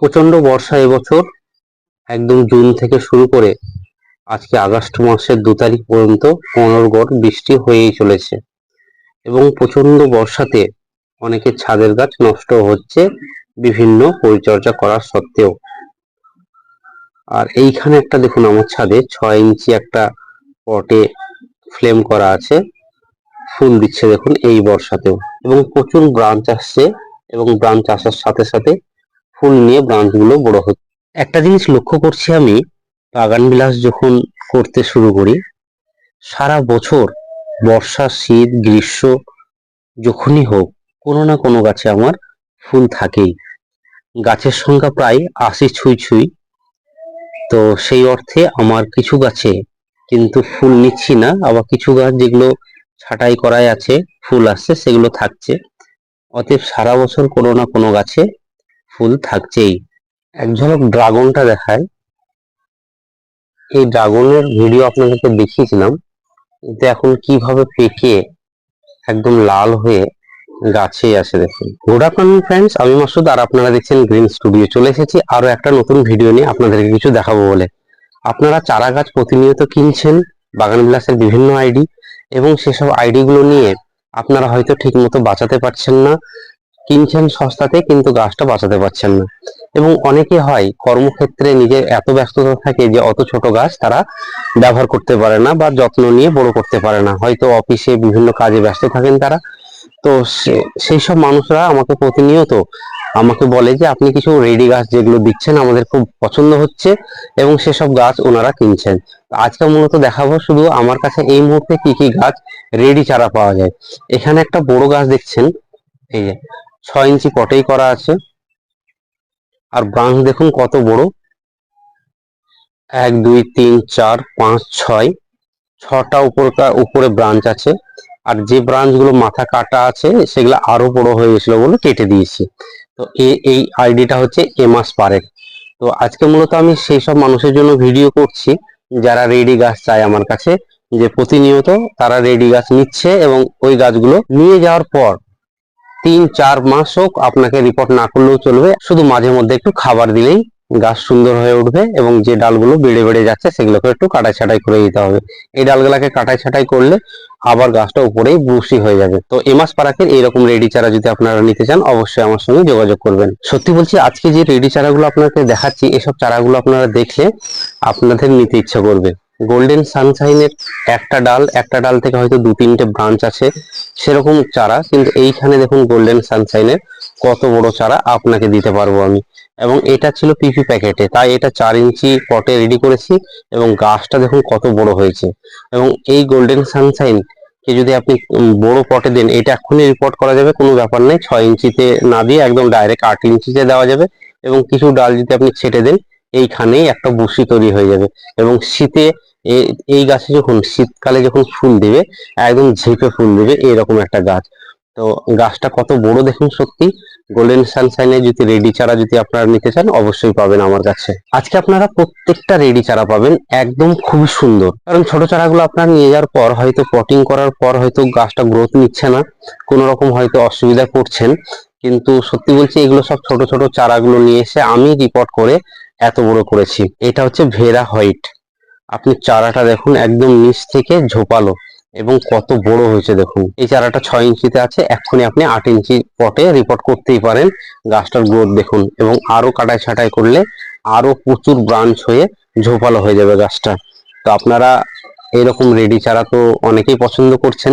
প্রচণ্ড বর্ষা এবছর, একদম জুন থেকে শুরু করে আজকে আগস্ট মাসের দু তারিখ পর্যন্ত অনর্গড় বৃষ্টি হয়েই চলেছে এবং প্রচণ্ড বর্ষাতে অনেকের ছাদের গাছ নষ্ট হচ্ছে বিভিন্ন পরিচর্যা করার সত্ত্বেও। আর এইখানে একটা দেখুন আমার ছাদে ছয় ইঞ্চি একটা পটে ফ্লেম করা আছে, ফুল দিচ্ছে দেখুন এই বর্ষাতেও এবং প্রচুর ব্রাঞ্চ আসছে এবং ব্রাঞ্চ আসার সাথে সাথে ফুল নিয়ে ব্রাঞ্চগুলো বড় হচ্ছে। একটা জিনিস লক্ষ্য করছি আমি, বাগান বিলাস যখন করতে শুরু করি, সারা বছর বর্ষা, শীত, গ্রীষ্ম যখনই হোক, কোনো না কোনো গাছে আমার ফুল থাকেই। গাছের সংখ্যা প্রায় আশি ছুঁই ছুঁই। তো সেই অর্থে আমার কিছু গাছে কিন্তু ফুল নিচ্ছি না, আবার কিছু গাছ যেগুলো ছাঁটাই করাই আছে, ফুল আসছে, সেগুলো থাকছে। অতএব সারা বছর কোনো না কোনো গাছে ফুল থাকছেই। এক ঝলক ড্রাগনটা দেখায়। এই ড্রাগনের ভিডিও আপনাদেরকে দেখিয়েছিলাম। কিন্তু এখন কীভাবে পেকে একদম লাল হয়ে গাছে আসে দেখুন। গুড আফটারনুন ফ্রেন্ডস আমি মাসুদ আর আপনারা দেখছেন গ্রিন স্টুডিও চলে এসেছি আরও একটা নতুন ভিডিও নিয়ে আপনাদেরকে কিছু দেখাবো বলে। আপনারা চারা গাছ প্রতিনিয়ত কিনছেন, বাগান বিলাসের বিভিন্ন আইডি, এবং সেসব আইডি গুলো নিয়ে আপনারা হয়তো ঠিক মতো বাঁচাতে পারছেন না। কিনছেন সস্তাতে কিন্তু গাছটা বাঁচাতে পারছেন না। এবং অনেকে হয় কর্মক্ষেত্রে নিজের এত ব্যস্ততা থাকে যে অত ছোট গাছ তারা ব্যবহার করতে পারে না বা যত্ন নিয়ে বড় করতে পারে না। হয়তো অফিসে বিভিন্ন কাজে ব্যস্ত থাকেন তারা। তো সেই সব মানুষরা আমাকে প্রতিনিয়ত আমাকে বলে যে, আপনি কিছু রেডি গাছ যেগুলো দিচ্ছেন আমাদের খুব পছন্দ হচ্ছে এবং সেসব গাছ ওনারা কিনছেন। আজকে মূলত দেখাবো শুধু আমার কাছে এই মুহূর্তে কি কি গাছ রেডি চারা পাওয়া যায়। এখানে একটা বড় গাছ দেখছেন, এই যে। ছয় ইঞ্চি পটেই করা আছে। আর ব্রাঞ্চ দেখুন কত বড়। এক, দুই, তিন, চার, পাঁচ, ছয়। ছটা উপরকার উপরে ব্রাঞ্চ আছে। আর যে ব্রাঞ্চগুলো মাথা কাটা আছে, সেগুলো আরও বড় হয়ে গেছিল বলে কেটে দিয়েছি। তো এই আইডিটা হচ্ছে এমাস পারের তো আজকে মূলত আমি সেই সব মানুষের জন্য ভিডিও করছি। যারা রেডি গাছ চায় আমার কাছে, যে প্রতিনিয়ত তারা রেডি গাছ নিচ্ছে এবং ওই গাছগুলো নিয়ে যাওয়ার পর তিন, চার মাস হোক আপনাকে রিপোর্ট না করলেও চলবে। শুধু মাঝে মধ্যে একটু খাবার দিলেই গাছ সুন্দর হয়ে উঠবে এবং যে ডালগুলো বেড়ে বেড়ে যাচ্ছে সেগুলোকে একটু কাটাই ছাটাই করে দিতে হবে। এই ডালগুলাকে কাটাই ছাটাই করলে আবার গাছটা উপরেই বুশি হয়ে যাবে। তো এমাস পারাকের এইরকম রেডি চারা যদি আপনারা নিতে চান, অবশ্যই আমার সঙ্গে যোগাযোগ করবেন। সত্যি বলছি, আজকে যে রেডি চারাগুলো আপনাকে দেখাচ্ছি, এসব চারাগুলো আপনারা দেখলে আপনাদের নিতে ইচ্ছা করবে। গোল্ডেন সানশাইনের একটা ডাল একটা ডাল থেকে হয়তো দু তিনটে ব্রাঞ্চ আছে। সেরকম চারা, কিন্তু এইখানে দেখুন গোল্ডেন সানশাইনের কত বড় চারা আপনাকে দিতে পারব আমি। এবং এটা ছিল পিপি প্যাকেটে তাই এটা চার ইঞ্চি পটে রেডি করেছি এবং গাছটা দেখুন কত বড় হয়েছে। এবং এই গোল্ডেন সানশাইন কে যদি আপনি বড় পটে দেন, এটা এক্ষুনি রিপোর্ট করা যাবে, কোনো ব্যাপার নেই। ছয় ইঞ্চিতে না দিয়ে একদম ডাইরেক্ট আট ইঞ্চিতে দেওয়া যাবে। এবং কিছু ডাল যদি আপনি ছেটে দেন এইখানেই একটা বুসি তৈরি হয়ে যাবে এবং শীতে এই গাছে যখন, শীতকালে যখন ফুল দেবে, একদম ঝেঁপে ফুল দেবে, এরকম একটা গাছ। তো গাছটা কত বড় দেখুন সত্যি। গোল্ডেন সানশাইনের যদি রেডি চারা যদি আপনারা নিতে চান, অবশ্যই পাবেন আমার কাছে। আজকে আপনারা প্রত্যেকটা রেডি চারা পাবেন, একদম খুবই সুন্দর। কারণ ছোট চারাগুলো আপনারা নিয়ে যাওয়ার পর হয়তো পটিং করার পর হয়তো গাছটা গ্রোথ নিচ্ছে না। কোনো রকম হয়তো অসুবিধা পড়ছেন কিন্তু সত্যি বলছি, এগুলো সব ছোট ছোট চারাগুলো নিয়ে এসে আমি রিপোর্ট করে এত বড় করেছি। এটা হচ্ছে ভেরা হোয়াইট আপনি চারাটা দেখুন, একদম নিচ থেকে ঝোপালো এবং কত বড় হয়েছে দেখুন। এই চারাটা ছয় ইঞ্চিতে আছে, এক্ষুনি আপনি আট ইঞ্চি পটে রিপোর্ট করতেই পারেন গাছটার গ্রোথ দেখুন এবং আরও কাটাই ছাটাই করলে আরও প্রচুর ব্রাঞ্চ হয়ে ঝোপালো হয়ে যাবে গাছটা। তো আপনারা এরকম রেডি চারা তো অনেকেই পছন্দ করছেন।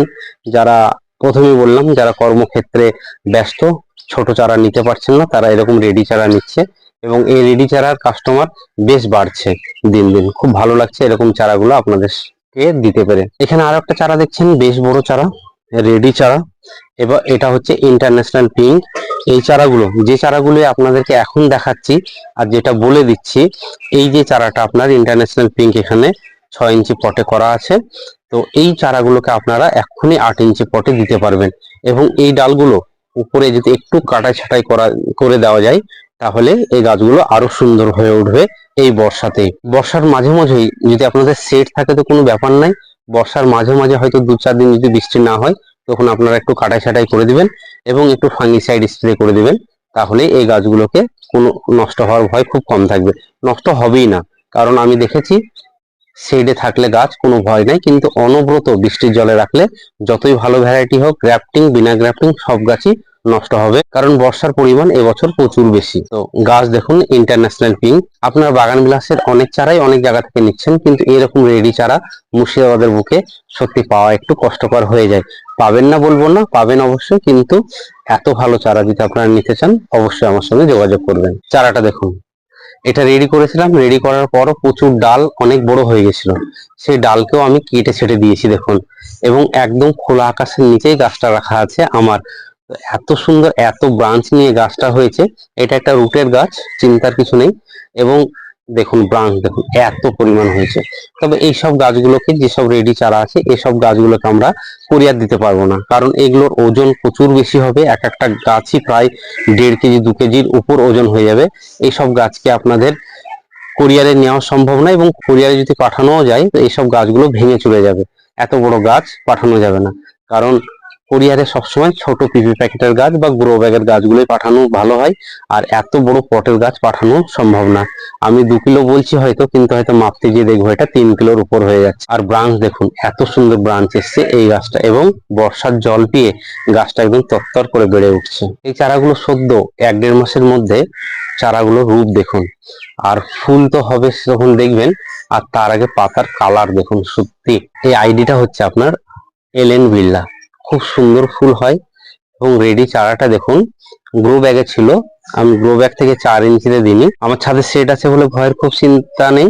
যারা প্রথমেই বললাম, যারা কর্মক্ষেত্রে ব্যস্ত, ছোট চারা নিতে পারছেন না, তারা এরকম রেডি চারা নিচ্ছে। এবং এই রেডি চারার কাস্টমার বেশ বাড়ছে দিন দিন। খুব ভালো লাগছে এরকম চারাগুলো আপনাদেরকে দিতে পেরে। এখানে আরও একটা চারা দেখছেন, বেশ বড় চারা, রেডি চারা। এবার এটা হচ্ছে ইন্টারন্যাশনাল পিঙ্ক এই চারাগুলো, যে চারাগুলো আপনাদেরকে এখন দেখাচ্ছি আর যেটা বলে দিচ্ছি, এই যে চারাটা আপনার ইন্টারন্যাশনাল পিঙ্ক এখানে ছয় ইঞ্চি পটে করা আছে। তো এই চারাগুলোকে আপনারা এক্ষুনি আট ইঞ্চি পটে দিতে পারবেন। এবং এই ডালগুলো উপরে যদি একটু কাটাই ছাটাই করা, করে দেওয়া যায় তাহলে এই গাছগুলো আরও সুন্দর হয়ে উঠবে এই বর্ষাতেই বর্ষার মাঝে মাঝেই যদি আপনাদের সেট থাকে তো কোনো ব্যাপার নাই। বর্ষার মাঝে মাঝে হয়তো দু চার দিন যদি বৃষ্টি না হয়, তখন আপনারা একটু কাটাই ছাটাই করে দিবেন এবং একটু ফাঙ্গিসাইড স্প্রে করে দিবেন। তাহলে এই গাছগুলোকে কোনো নষ্ট হওয়ার ভয় খুব কম থাকবে। নষ্ট হবেই না। কারণ আমি দেখেছি শেডে থাকলে গাছ কোনো ভয় নাই, কিন্তু অনবরত বৃষ্টির জলে রাখলে যতই ভালো ভ্যারাইটি হোক গ্র্যাফটিং বিনা গ্রাফটিং সব গাছই নষ্ট হবে, কারণ বর্ষার পরিমাণ এবছর প্রচুর বেশি। তো গাছ দেখুন ইন্টারন্যাশনাল পিঙ্ক আপনার বাগান বিলাসের অনেক চারাই অনেক জায়গা থেকে নিচ্ছেন, কিন্তু এরকম রেডি চারা মুর্শিদাবাদের বুকে সত্যি পাওয়া একটু কষ্টকর হয়ে যায়। পাবেন না বলব না, পাবেন অবশ্যই, কিন্তু এত ভালো চারা যদি আপনারা নিতে চান, অবশ্যই আমার সঙ্গে যোগাযোগ করবেন। চারাটা দেখুন। এটা রেডি করেছিলাম রেডি করার পরও প্রচুর ডাল অনেক বড় হয়ে গেছিল। সেই ডালকেও আমি কেটে ছেটে দিয়েছি, দেখুন। এবং একদম খোলা আকাশের নিচেই গাছটা রাখা আছে আমার। এত সুন্দর, এত ব্রাঞ্চ নিয়ে গাছটা হয়েছে। এটা একটা রুটের গাছ, চিন্তার কিছু নেই। এবং দেখুন ব্রাঞ্চ দেখুন, এত পরিমাণ হয়েছে। তবে এই সব গাছগুলোকে, যেসব রেডি চারা আছে, এসব গাছগুলোকে আমরা কুরিয়ার দিতে পারব না। কারণ এগুলোর ওজন প্রচুর বেশি হবে। এক একটা গাছই প্রায় দেড় কেজি, দু কেজির উপর ওজন হয়ে যাবে। এই সব গাছকে আপনাদের কুরিয়ারে নেওয়া সম্ভব না এবং কুরিয়ারে যদি পাঠানোও যায়, তো এইসব গাছগুলো ভেঙে চলে যাবে। এত বড় গাছ পাঠানো যাবে না। কারণ কুরিয়ারে সবসময় ছোট পিপি প্যাকেটের গাছ বা গ্রো ব্যাগের গাছগুলোই পাঠানো ভালো হয়। আর এত বড় পটের গাছ পাঠানো সম্ভব না। আমি দু কিলো বলছি হয়তো, কিন্তু হয়তো মাপতে গিয়ে দেখব এটা তিন কিলোর উপর হয়ে যাচ্ছে। আর ব্রাঞ্চ দেখুন, এত সুন্দর ব্রাঞ্চ এসছে এই গাছটা এবং বর্ষার জল পেয়ে গাছটা একদম তত্তর করে বেড়ে উঠছে। এই চারাগুলো সদ্য এক দেড় মাসের মধ্যে চারাগুলো রূপ দেখুন। আর ফুল তো হবে যখন দেখবেন, আর তার আগে পাতার কালার দেখুন সত্যি। এই আইডিটা হচ্ছে আপনার এলেন বিল্লা খুব সুন্দর ফুল হয় এবং রেডি চারাটা দেখুন গ্রো ব্যাগে ছিল। আমি গ্রো ব্যাগ থেকে চার ইঞ্চিতে দিইনি। আমার ছাদে সেট আছে বলে ভয়ের খুব চিন্তা নেই,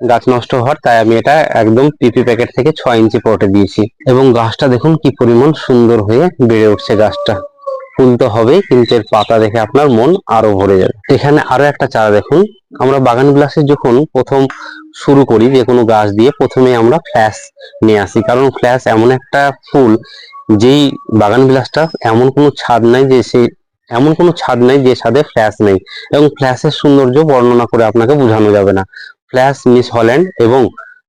গাছ নষ্ট হওয়ার, তাই আমি এটা একদম পিপি প্যাকেট থেকে ছয় ইঞ্চি পটে দিয়েছি। এবং গাছটা দেখুন কি পরিমাণ সুন্দর হয়ে বেড়ে উঠছে গাছটা। ফুল তো হবেই কিন্তু এর পাতা দেখে আপনার মন আরও ভরে যাবে। এখানে আরও একটা চারা দেখুন। আমরা বাগান গ্লাসে যখন প্রথম শুরু করি, যে কোনো গাছ দিয়ে প্রথমে আমরা ফ্ল্যাশ নিয়ে আসি। কারণ ফ্ল্যাশ এমন একটা ফুল, যেই বাগান গ্লাসটা এমন কোনো ছাদ নাই যে সেই এমন কোনো ছাদ নেই যে ছাদে ফ্ল্যাশ নেই। এবং ফ্ল্যাশের সৌন্দর্য বর্ণনা করে আপনাকে বোঝানো যাবে না। ফ্ল্যাশ মিস হল্যান্ড এবং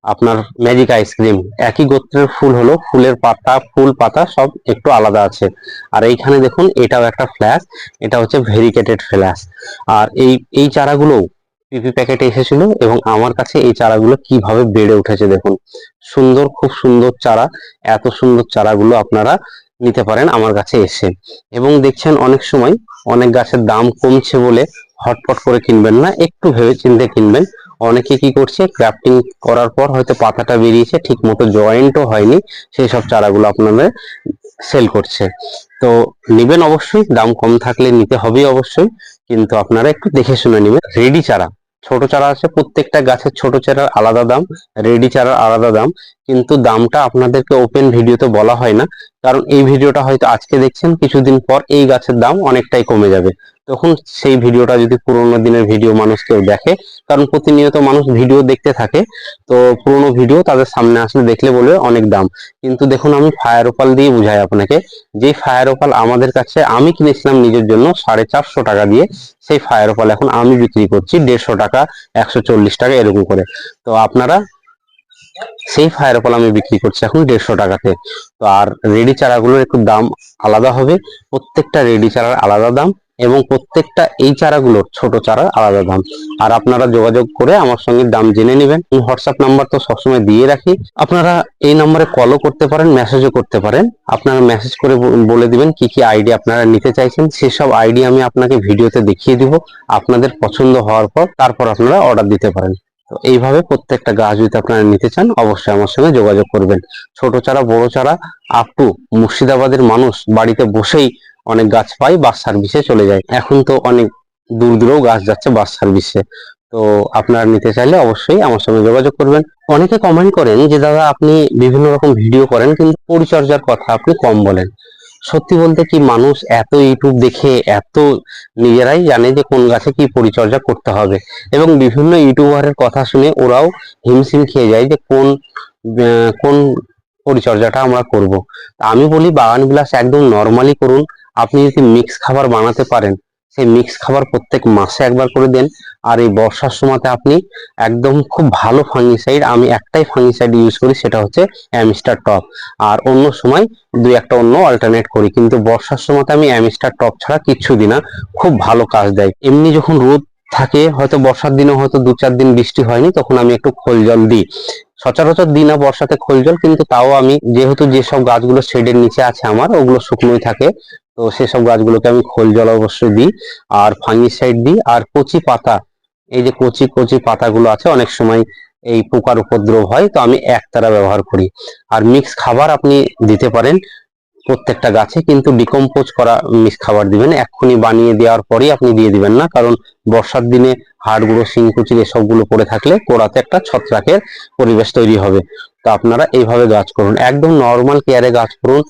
আপনার ম্যাজিক আইসক্রিম একই গোত্রের ফুল হলো, ফুলের পাতা, ফুল পাতা সব একটু আলাদা আছে। আর এইখানে দেখুন, এটাও একটা ফ্ল্যাশ এটা হচ্ছে ভেরিকেটেড ফ্ল্যাশ আর এই এই চারাগুলো পিপি প্যাকেটে এসেছিল এবং আমার কাছে এই চারাগুলো কীভাবে বেড়ে উঠেছে দেখুন। সুন্দর, খুব সুন্দর চারা, এত সুন্দর চারাগুলো আপনারা নিতে পারেন আমার কাছে এসে। এবং দেখছেন, অনেক সময় অনেক গাছের দাম কমছে বলে হটপট করে কিনবেন না, একটু ভেবে চিন্তে কিনবেন। অনেকে কি করছে ক্রাফটিং করার পর হয়তো পাতাটা বেরিয়েছে ঠিক মতো জয়েন্টও হয়নি, সেই সব চারাগুলো আপনাদের সেল করছে। তো নেবেন অবশ্যই, দাম কম থাকলে নিতে হবেই অবশ্যই, কিন্তু আপনারা একটু দেখে শুনে নেবেন। রেডি চারা, ছোট চারা আছে, প্রত্যেকটা গাছের ছোট চারার আলাদা দাম, রেডি চারার আলাদা দাম, কিন্তু দামটা আপনাদেরকে ওপেন ভিডিওতে বলা হয় না, কারণ এই ভিডিওটা হয়তো আজকে দেখছেন, কিছুদিন পর এই গাছের দাম অনেকটাই কমে যাবে। তখন সেই ভিডিওটা যদি পুরোনো দিনের ভিডিও মানুষ কেউ দেখে, কারণ প্রতিনিয়ত মানুষ ভিডিও দেখতে থাকে, তো পুরোনো ভিডিও তাদের সামনে আসলে দেখলে বলবে অনেক দাম। কিন্তু দেখুন, আমি ফায়ার ওপাল দিয়ে বুঝাই আপনাকে, যে ফায়ার ওপাল আমাদের কাছে আমি কিনেছিলাম নিজের জন্য সাড়ে চারশো টাকা দিয়ে, সেই ফায়ার ওপাল এখন আমি বিক্রি করছি দেড়শো টাকা, একশো চল্লিশ টাকা এরকম করে। তো আপনারা সেই ফায়ার ওপাল আমি বিক্রি করছি এখন দেড়শো টাকাতে। তো আর রেডি চারাগুলোর একটু দাম আলাদা হবে, প্রত্যেকটা রেডি চারার আলাদা দাম এবং প্রত্যেকটা এই চারাগুলোর ছোট চারা আলাদা দাম। আর আপনারা যোগাযোগ করে আমার সঙ্গে দাম জেনে নেবেন। হোয়াটসঅ্যাপ নাম্বার তো সবসময় দিয়ে রাখি। আপনারা এই নাম্বারে কলও করতে পারেন মেসেজও করতে পারেন। আপনারা মেসেজ করে বলে দিবেন কি কি আইডি আপনারা নিতে চাইছেন। সেসব আইডি আমি আপনাকে ভিডিওতে দেখিয়ে দিব আপনাদের পছন্দ হওয়ার পর। তারপর আপনারা অর্ডার দিতে পারেন। তো এইভাবে প্রত্যেকটা গাছ যদি আপনারা নিতে চান, অবশ্যই আমার সঙ্গে যোগাযোগ করবেন। ছোট চারা, বড় চারা আপ টু মুর্শিদাবাদের মানুষ বাড়িতে বসেই অনেক গাছ পাই, বাস সার্ভিসে চলে যায় এখন তো অনেক দূর দূরেও গাছ যাচ্ছে বাস সার্ভিসে। তো আপনারা নিতে চাইলে অবশ্যই আমার সঙ্গে যোগাযোগ করবেন। অনেকে কমেন্ট করেন যে, দাদা, আপনি বিভিন্ন রকম ভিডিও করেন, কিন্তু পরিচর্যার কথা আপনি কম বলেন। সত্যি বলতে কি, মানুষ এত ইউটিউব দেখে এত নিজেরাই জানে যে, কোন গাছে কি পরিচর্যা করতে হবে। এবং বিভিন্ন ইউটিউবারের কথা শুনে ওরাও হিমশিম খেয়ে যায় যে, কোন কোন পরিচর্যাটা আমরা করব। আমি বলি, বাগান বিলাস একদম নর্মালি করুন। আপনি যদি মিক্স খাবার বানাতে পারেন, সেই মিক্স খাবার প্রত্যেক মাসে একবার করে দেন। আর এই বর্ষার সময়তে আপনি একদম খুব ভালো ফাঙ্গিসাইড আমি একটাই ফাঙ্গিসাইড ইউজ করি, সেটা হচ্ছে অ্যামিস্টার টপ আর অন্য সময় দুই একটা অন্য অল্টারনেট করি। কিন্তু বর্ষার সময়তে আমি অ্যামিস্টার টপ ছাড়া কিচ্ছু দিই না, খুব ভালো কাজ দেয়। এমনি যখন রোদ থাকে, হয়তো বর্ষার দিনে হয়তো দু চার দিন বৃষ্টি হয়নি, তখন আমি একটু খোল জল দিই। সচরাচর দিই না বর্ষাতে খোল জল, কিন্তু তাও আমি, যেহেতু যেসব গাছগুলো শেডের নিচে আছে আমার, ওগুলো শুকনোই থাকে। তো সেসব গাছগুলোকে আমি খোল জল অবশ্যই দিই, আর ফাঙ্গিসাইড দিই, আর কচি পাতা, এই যে কচি কচি পাতাগুলো আছে, অনেক সময় এই পোকার উপদ্রব হয়, তো আমি একতারা ব্যবহার করি। আর মিক্স খাবার আপনি দিতে পারেন প্রত্যেকটা গাছে কিন্তু ডিকম্পোজ করা মিক্স খাবার দিবেন। এক্ষুনি বানিয়ে দেওয়ার পরেই আপনি দিয়ে দিবেন না, কারণ বর্ষার দিনে হাড়গুলো শিংকুচির এসবগুলো পড়ে থাকলে কোড়াতে একটা ছত্রাকের পরিবেশ তৈরি হবে। তো আপনারা এইভাবে গাছ করুন। একদম নর্মাল কেয়ারে গাছ করুন।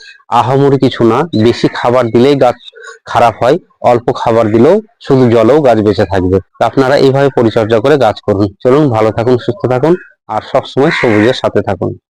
আহামরি কিছু না, বেশি খাবার দিলেই গাছ খারাপ হয়, অল্প খাবার দিলেও শুধু জলেও গাছ বেঁচে থাকবে। আপনারা এইভাবে পরিচর্যা করে গাছ করুন। চলুন, ভালো থাকুন, সুস্থ থাকুন, আর সবসময় সবুজের সাথে থাকুন।